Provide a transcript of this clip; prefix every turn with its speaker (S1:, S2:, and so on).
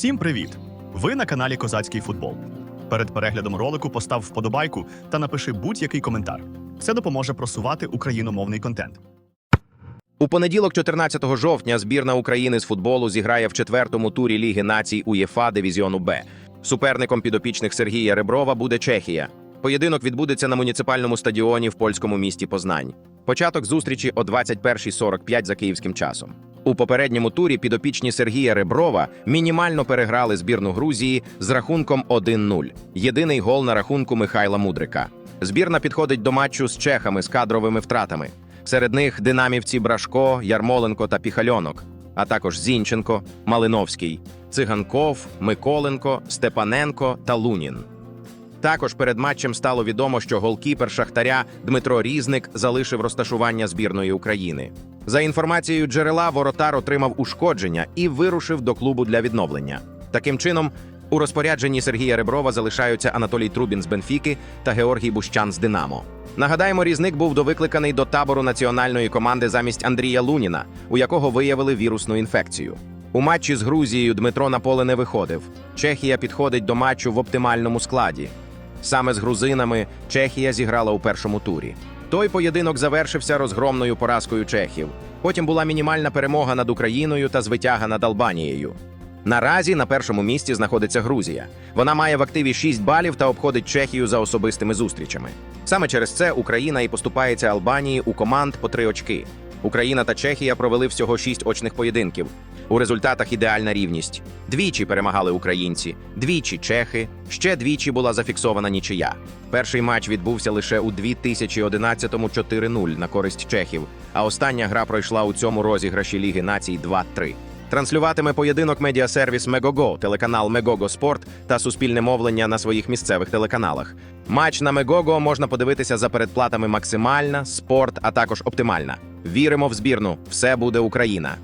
S1: Всім привіт! Ви на каналі Козацький футбол. Перед переглядом ролику постав вподобайку та напиши будь-який коментар. Це допоможе просувати україномовний контент.
S2: У понеділок, 14 жовтня, збірна України з футболу зіграє в четвертому турі Ліги націй УЄФА дивізіону Б. Суперником підопічних Сергія Реброва буде Чехія. Поєдинок відбудеться на муніципальному стадіоні в польському місті Познань. Початок зустрічі о 21.45 за київським часом. У попередньому турі підопічні Сергія Реброва мінімально переграли збірну Грузії з рахунком 1-0. Єдиний гол на рахунку Михайла Мудрика. Збірна підходить до матчу з чехами з кадровими втратами. Серед них динамівці Брашко, Ярмоленко та Піхальонок, а також Зінченко, Малиновський, Циганков, Миколенко, Степаненко та Лунін. Також перед матчем стало відомо, що голкіпер Шахтаря Дмитро Різник залишив розташування збірної України. За інформацією джерела, воротар отримав ушкодження і вирушив до клубу для відновлення. Таким чином, у розпорядженні Сергія Реброва залишаються Анатолій Трубін з Бенфіки та Георгій Бущан з Динамо. Нагадаємо, різник був довикликаний до табору національної команди замість Андрія Луніна, у якого виявили вірусну інфекцію. У матчі з Грузією Дмитро на поле не виходив. Чехія підходить до матчу в оптимальному складі. Саме з грузинами Чехія зіграла у першому турі. Той поєдинок завершився розгромною поразкою чехів. Потім була мінімальна перемога над Україною та звитяга над Албанією. Наразі на першому місці знаходиться Грузія. Вона має в активі 6 балів та обходить Чехію за особистими зустрічами. Саме через це Україна і поступається Албанії у команд по три очки. Україна та Чехія провели всього 6 очних поєдинків. У результатах ідеальна рівність. Двічі перемагали українці, двічі чехи, ще двічі була зафіксована нічия. Перший матч відбувся лише у 2011-му 4-0 на користь чехів, а остання гра пройшла у цьому розіграші Ліги націй 2-3. Транслюватиме поєдинок медіасервіс Мегого, телеканал Мегого Спорт та суспільне мовлення на своїх місцевих телеканалах. Матч на Мегого можна подивитися за передплатами максимальна, спорт, а також оптимальна. Віримо в збірну. Все буде Україна.